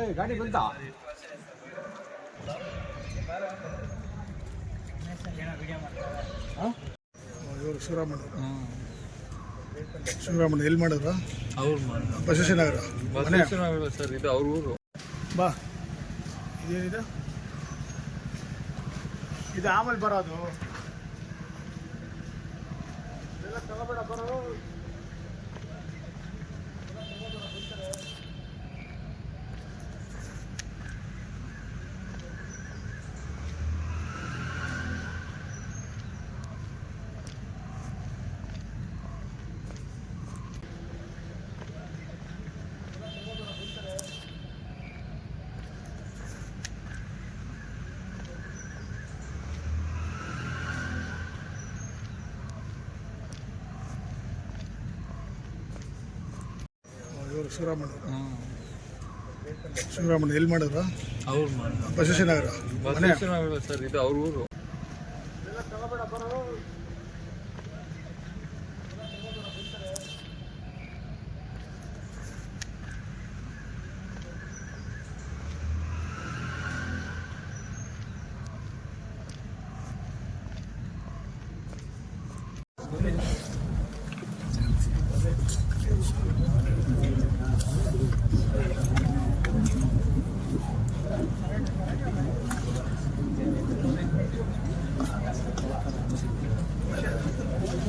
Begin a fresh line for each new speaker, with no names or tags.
ಏಯ್ ಗಾಡಿ ಬಂತಾ?
ಇವರು ಶಿವರಾಮಣ್ಣ. ಶಿವರಾಮಣ್ಣ ಎಲ್ಲಿ ಮಾಡಿದ್ರ?
ಅವ್ರು ಬಸವೇಶ್ವರ ಸರ್ ಇದು ಅವ್ರ ಊರು.
ಬಾ. ಇದೇನಿದೆ? ಇದು ಆಮೇಲೆ ಬರೋದು. ಎಲ್ಲ ತಗೋಬೇಡ ಬರೋ. ಇವರು ಶಿವರಾಮಣ್ಣ ಶಿವರಾಮಣ್ಣ ಎಲ್ಲಿ ಮಾಡಿದ್ರ?
ಅವ್ರು
ಬಸವೇಶ್ವರನಗರ ನಗರ.
ನಗರ ಸರ್ ಇದು ಅವ್ರ ಊರು.